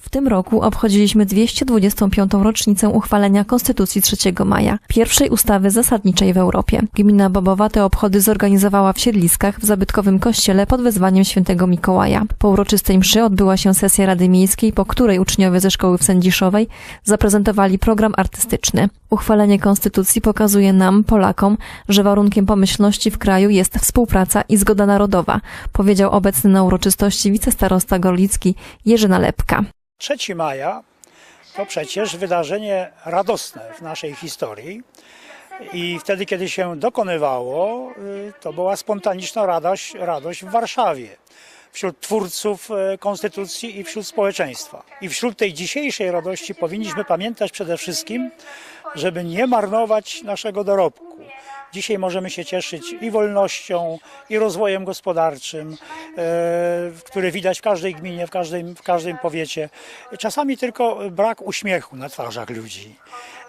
W tym roku obchodziliśmy 225. rocznicę uchwalenia Konstytucji 3 maja, pierwszej ustawy zasadniczej w Europie. Gmina Bobowa te obchody zorganizowała w Siedliskach w zabytkowym kościele pod wezwaniem świętego Mikołaja. Po uroczystej mszy odbyła się sesja Rady Miejskiej, po której uczniowie ze szkoły w Sędziszowej zaprezentowali program artystyczny. Uchwalenie Konstytucji pokazuje nam, Polakom, że warunkiem pomyślności w kraju jest współpraca i zgoda narodowa, powiedział obecny na uroczystości wicestarosta gorlicki Jerzy Nalepka. 3 maja to przecież wydarzenie radosne w naszej historii. I wtedy, kiedy się dokonywało, y, to była spontaniczna radość, radość w Warszawie. Wśród twórców e, konstytucji i wśród społeczeństwa. I wśród tej dzisiejszej radości powinniśmy pamiętać przede wszystkim, żeby nie marnować naszego dorobku. Dzisiaj możemy się cieszyć i wolnością, i rozwojem gospodarczym, e, który widać w każdej gminie, w każdym, w każdym powiecie. Czasami tylko brak uśmiechu na twarzach ludzi.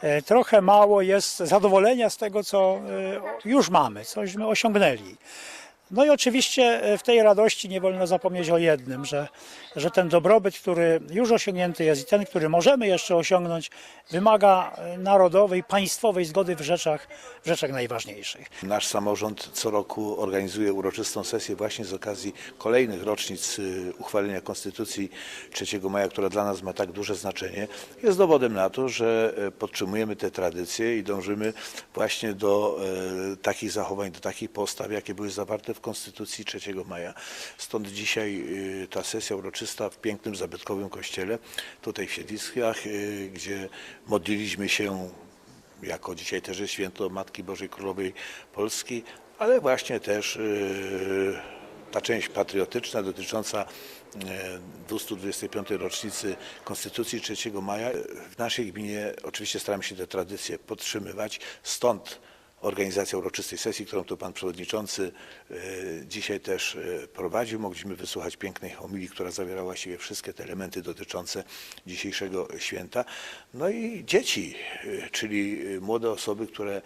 E, Trochę mało jest zadowolenia z tego, co e, już mamy, cośmy osiągnęli. No i oczywiście e, w tej radości nie wolno zapomnieć o jednym, że, że ten dobrobyt, który już osiągnięty jest i ten, który możemy jeszcze osiągnąć, wymaga e, narodowej, państwowej zgody w rzeczach, w rzeczach najważniejszych. Nasz samorząd co roku organizuje uroczystą sesję właśnie z okazji kolejnych rocznic y, uchwalenia Konstytucji 3 maja, która dla nas ma tak duże znaczenie. Jest dowodem na to, że e, podtrzymujemy te tradycje i dążymy właśnie do e, takich zachowań, do takich postaw, jakie były zawarte w Konstytucji 3 maja. Stąd dzisiaj y, ta sesja uroczysta w pięknym, zabytkowym kościele, tutaj w Siedliskach, y, gdzie modliliśmy się jako dzisiaj też jest święto Matki Bożej Królowej Polski, ale właśnie też yy, ta część patriotyczna dotycząca yy, 225. rocznicy Konstytucji 3 maja. W naszej gminie oczywiście staramy się te tradycje podtrzymywać, stąd organizacja uroczystej sesji, którą tu pan przewodniczący yy, dzisiaj też yy, prowadził. Mogliśmy wysłuchać pięknej homilii, która zawierała właściwie wszystkie te elementy dotyczące dzisiejszego święta. No i dzieci, yy, czyli młode osoby, które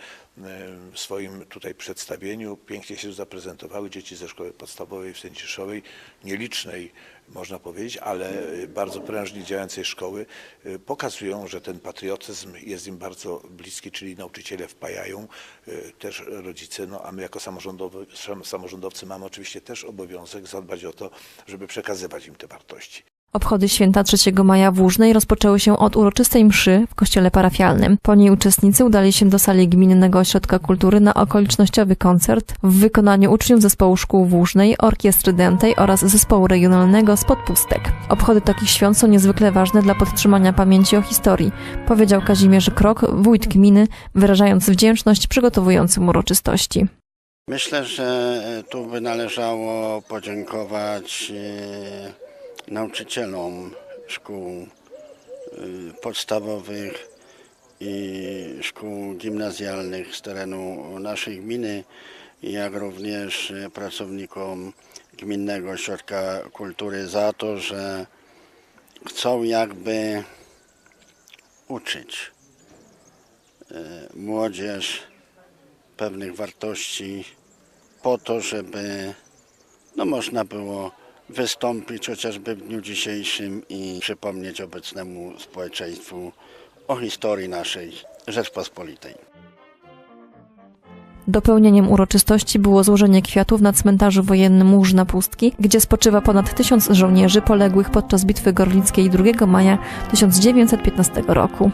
w swoim tutaj przedstawieniu pięknie się zaprezentowały. Dzieci ze szkoły podstawowej w Sędziszowej, nielicznej można powiedzieć, ale bardzo prężnie działającej szkoły, pokazują, że ten patriotyzm jest im bardzo bliski, czyli nauczyciele wpajają, yy, też rodzice, no a my jako samorządowcy mamy oczywiście też obowiązek zadbać o to, żeby przekazywać im te wartości. Obchody święta 3 maja w Łużnej rozpoczęły się od uroczystej mszy w kościele parafialnym. Po niej uczestnicy udali się do sali Gminnego Ośrodka Kultury na okolicznościowy koncert w wykonaniu uczniów zespołu szkół w Łużnej, orkiestry dętej oraz zespołu regionalnego z Podpustek. Obchody takich świąt są niezwykle ważne dla podtrzymania pamięci o historii, powiedział Kazimierz Krok, wójt gminy, wyrażając wdzięczność przygotowującym uroczystości. Myślę, że tu by należało podziękować e, nauczycielom szkół e, podstawowych i szkół gimnazjalnych z terenu naszej gminy, jak również e, pracownikom Gminnego Ośrodka Kultury za to, że chcą jakby uczyć e, młodzież pewnych wartości po to, żeby no, można było wystąpić chociażby w dniu dzisiejszym i przypomnieć obecnemu społeczeństwu o historii naszej Rzeczpospolitej. Dopełnieniem uroczystości było złożenie kwiatów na cmentarzu wojennym Łużna Pustki, gdzie spoczywa ponad tysiąc żołnierzy poległych podczas Bitwy Gorlickiej 2 maja 1915 roku.